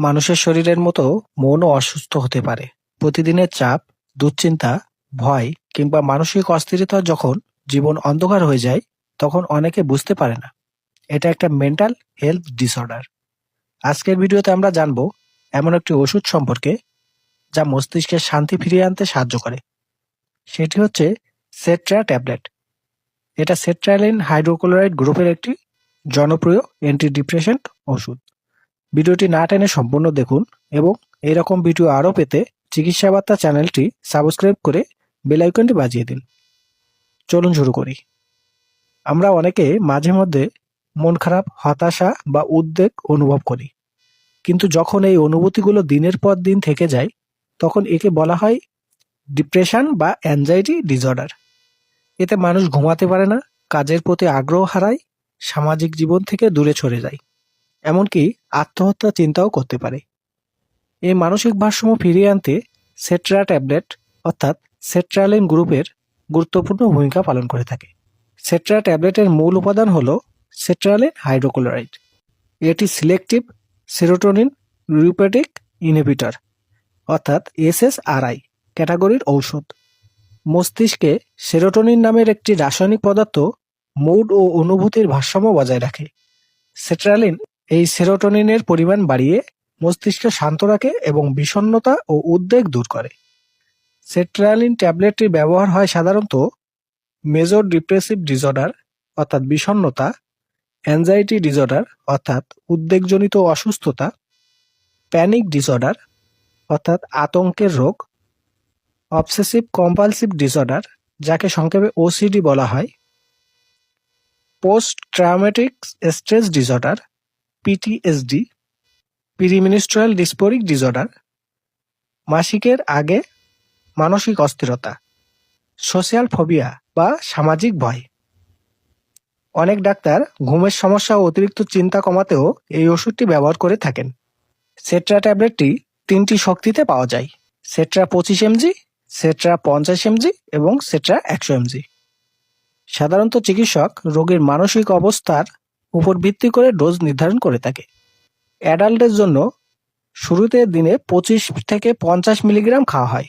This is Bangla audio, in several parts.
মানুষের শরীরের মতো মনও অসুস্থ হতে পারে। প্রতিদিনের চাপ, দুশ্চিন্তা, ভয় কিংবা মানসিক অস্থিরতা যখন জীবন অন্ধকার হয়ে যায়, তখন অনেকে বুঝতে পারে না। এটা একটা মেন্টাল হেলথ ডিসঅর্ডার আজকের ভিডিওতে আমরা জানব এমন একটি ওষুধ সম্পর্কে যা মস্তিষ্কে শান্তি ফিরিয়ে আনতে সাহায্য করে। সেটি হচ্ছে সেট্রা ট্যাবলেট এটা সেট্রালিন হাইড্রোক্লোরাইড গ্রুপের একটি জনপ্রিয় অ্যান্টি ডিপ্রেশন ওষুধ। ভিডিওটি না টেনে সম্পূর্ণ দেখুন এবং এরকম ভিডিও আরও পেতে চিকিৎসা বার্তা চ্যানেলটি সাবস্ক্রাইব করে বেল আইকনটি বাজিয়ে দিন। চলুন শুরু করি। আমরা অনেকে মাঝে মধ্যে মন খারাপ, হতাশা বা উদ্বেগ অনুভব করি। কিন্তু যখন এই অনুভূতিগুলো দিনের পর দিন থেকে যায়, তখন একে বলা হয় ডিপ্রেশন বা অ্যাংজাইটি ডিসঅর্ডার। এতে মানুষ ঘুমাতে পারে না, কাজের প্রতি আগ্রহ হারায়, সামাজিক জীবন থেকে দূরে সরে যায়। এমনকি আত্মহত্যা চিন্তাও করতে পারে। এই মানসিক ভারসাম্য ফিরিয়ে আনতে সেট্রা ট্যাবলেট অর্থাৎ সেট্রালিন গ্রুপের গুরুত্বপূর্ণ ভূমিকা পালন করে থাকে। সেট্রা ট্যাবলেটের মূল উপাদান হল সেট্রালিন হাইড্রোক্লোরাইড। এটি সিলেকটিভ সেরোটোনিন রিউপেটিক ইনহিবিটর অর্থাৎ এসএসআরআই ক্যাটাগরির ঔষধ। মস্তিষ্কে সেরোটোনিন নামের একটি রাসায়নিক পদার্থ মুড ও অনুভূতির ভারসাম্য বজায় রাখে। সেট্রালিন এই সেরোটোনিনের পরিমাণ বাড়িয়ে মস্তিষ্ক শান্ত রাখে এবং বিষণ্ণতা ও উদ্বেগ দূর করে। সেট্রালিন ট্যাবলেটটির ব্যবহার হয় সাধারণত মেজর ডিপ্রেসিভ ডিসঅর্ডার, অর্থাৎ বিষণ্ণতা, অ্যাংজাইটি ডিসঅর্ডার, অর্থাৎ উদ্বেগজনিত অসুস্থতা, প্যানিক ডিসঅর্ডার, অর্থাৎ আতঙ্কের রোগ, অবসেসিভ কম্পালসিভ ডিসঅর্ডার, যাকে সংক্ষেপে ওসিডি বলা হয়। Post traumatic stress disorder PTSD premenstrual dysphoric disorder মাসিকের আগে মানসিক অস্থিরতা সোশ্যাল ফোবিয়া বা সামাজিক ভয়। অনেক ডাক্তার ঘুমের সমস্যা ও অতিরিক্ত চিন্তা কমাতেও এই ওষুধটি ব্যবহার করে থাকেন। সেট্রা ট্যাবলেটটি তিনটি শক্তিতে পাওয়া যায়। সেট্রা পঁচিশ এমজি সেট্রা পঞ্চাশ এমজি এবং সেট্রা একশো এমজি। সাধারণত চিকিৎসক রোগীর মানসিক অবস্থার উপর ভিত্তি করে ডোজ নির্ধারণ করে থাকে। অ্যাডাল্টের জন্য শুরুতে দিনে পঁচিশ থেকে পঞ্চাশ মিলিগ্রাম খাওয়া হয়।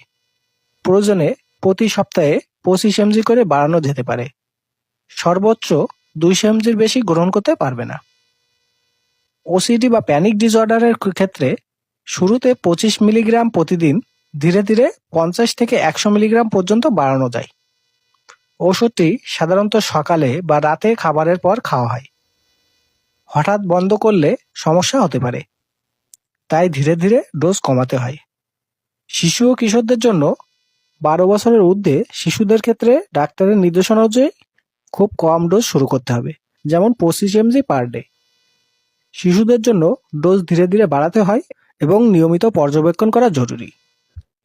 প্রয়োজনে প্রতি সপ্তাহে পঁচিশ এমজি করে বাড়ানো যেতে পারে। সর্বোচ্চ দুইশো এমজির বেশি গ্রহণ করতে পারবে না। ওসিডি বা প্যানিক ডিসঅর্ডারের ক্ষেত্রে শুরুতে পঁচিশ মিলিগ্রাম প্রতিদিন ধীরে ধীরে পঞ্চাশ থেকে একশো মিলিগ্রাম পর্যন্ত বাড়ানো যায়। ওষুধটি সাধারণত সকালে বা রাতে খাবারের পর খাওয়া হয়। হঠাৎ বন্ধ করলে সমস্যা হতে পারে। তাই ধীরে ধীরে ডোজ কমাতে হয়। শিশু ও কিশোরদের জন্য বারো বছরের ঊর্ধ্বে শিশুদের ক্ষেত্রে ডাক্তারের নির্দেশনা অনুযায়ী খুব কম ডোজ শুরু করতে হবে, যেমন পঁচিশ এমজি পার ডে। শিশুদের জন্য ডোজ ধীরে ধীরে বাড়াতে হয় এবং নিয়মিত পর্যবেক্ষণ করা জরুরি।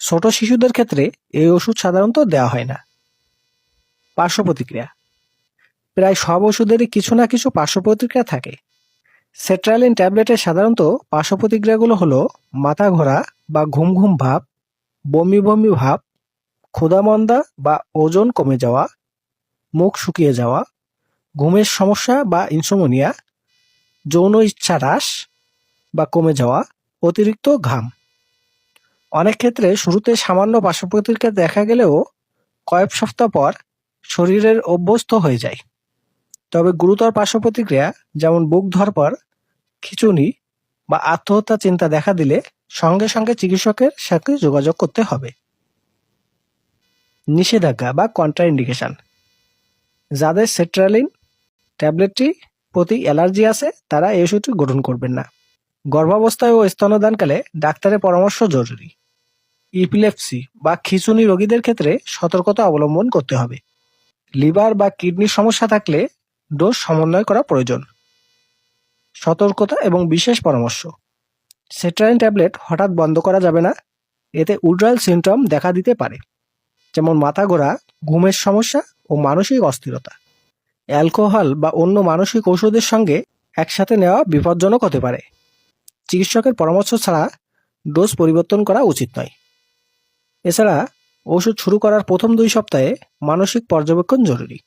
ছোট শিশুদের ক্ষেত্রে এই ওষুধ সাধারণত দেওয়া হয় না। পার্শ্ব প্রতিক্রিয়া। প্রায় সব ওষুধেরই কিছু না কিছু পার্শ্ব প্রতিক্রিয়া থাকে। সেট্রালিন ট্যাবলেটের সাধারণত পার্শ্ব প্রতিক্রিয়াগুলো হলো মাথা ঘোরা বা ঘুম ঘুম ভাব, বমি বমি ভাব, ক্ষুধামন্দা বা ওজন কমে যাওয়া, মুখ শুকিয়ে যাওয়া, ঘুমের সমস্যা বা ইনসোমোনিয়া যৌন ইচ্ছা হ্রাস বা কমে যাওয়া, অতিরিক্ত ঘাম। অনেক ক্ষেত্রে শুরুতে সামান্য পার্শ্ব প্রতিক্রিয়া দেখা গেলেও কয়েক সপ্তাহ পর শরীরের অভ্যস্ত হয়ে যায়। তবে গুরুতর পার্শ্ব প্রতিক্রিয়া যেমন বুক ধরপর, খিচুনি বা আত্মহত্যা চিন্তা দেখা দিলে সঙ্গে সঙ্গে চিকিৎসকের সাথে যোগাযোগ করতে হবে। নিষেধাজ্ঞা বা কন্ট্রাইন্ডিকেশন যাদের সেট্রালিন ট্যাবলেটটি প্রতি অ্যালার্জি আছে, তারা এই ওষুধটি গ্রহণ করবেন না। গর্ভাবস্থায় ও স্তনদানকালে ডাক্তারের পরামর্শ জরুরি। ইপিলেপসি বা খিচুনি রোগীদের ক্ষেত্রে সতর্কতা অবলম্বন করতে হবে। লিভার বা কিডনির সমস্যা থাকলে ডোজ সমন্বয় করা প্রয়োজন। সতর্কতা এবং বিশেষ পরামর্শ। সেট্রাইন ট্যাবলেট হঠাৎ বন্ধ করা যাবে না। এতে উড্রাল সিমটম দেখা দিতে পারে। যেমন মাথা ঘোরা, ঘুমের সমস্যা ও মানসিক অস্থিরতা। অ্যালকোহল বা অন্য মানসিক ঔষধের সঙ্গে একসাথে নেওয়া বিপজ্জনক হতে পারে। চিকিৎসকের পরামর্শ ছাড়া ডোজ পরিবর্তন করা উচিত নয়। এছাড়া, ওষুধ শুরু করার প্রথম দুই সপ্তাহে মানসিক পর্যবেক্ষণ জরুরি।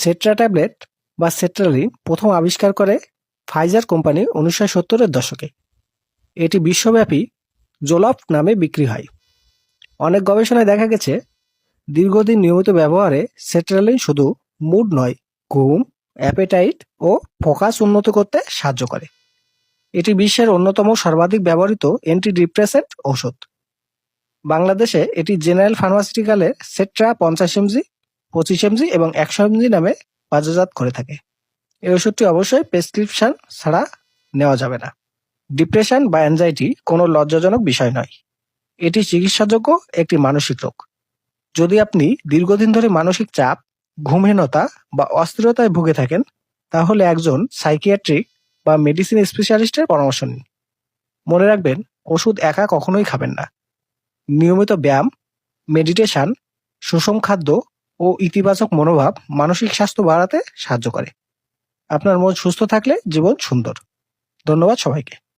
সেট্রা ট্যাবলেট বা সেট্রালিন প্রথম আবিষ্কার করে ফাইজার কোম্পানি উনিশশো সত্তরের দশকে। এটি বিশ্বব্যাপী জোলাপ নামে বিক্রি হয়। অনেক গবেষণায় দেখা গেছে, দীর্ঘদিন নিয়মিত ব্যবহারে সেট্রালিন শুধু মুড নয়, ঘুম অ্যাপেটাইট ও ফোকাস উন্নত করতে সাহায্য করে। এটি বিশ্বের অন্যতম সর্বাধিক ব্যবহৃত অ্যান্টি ডিপ্রেসেন্ট ঔষধ। বাংলাদেশে এটি জেনারেল ফার্মাসিউটিক্যালের সেট্রা পঞ্চাশ এমজি পঁচিশ এমজি এবং একশো এমজি নামে বাজারজাত করে থাকে। এই ওষুধটি অবশ্যই প্রেসক্রিপশন ছাড়া নেওয়া যাবে না। ডিপ্রেশন বা অ্যাংজাইটি কোনো লজ্জাজনক বিষয় নয়। এটি চিকিৎসাযোগ্য একটি মানসিক রোগ। যদি আপনি দীর্ঘদিন ধরে মানসিক চাপ, ঘুমহীনতা বা অস্থিরতায় ভুগে থাকেন, তাহলে একজন সাইকিয়াট্রিক বা মেডিসিন স্পেশালিস্টের পরামর্শ নিন। মনে রাখবেন, ওষুধ একা কখনোই খাবেন না। নিয়মিত ব্যায়াম মেডিটেশন সুষম খাদ্য ও ইতিবাচক মনোভাব মানসিক স্বাস্থ্য বাড়াতে সাহায্য করে। আপনার মন সুস্থ থাকলে জীবন সুন্দর। ধন্যবাদ সবাইকে।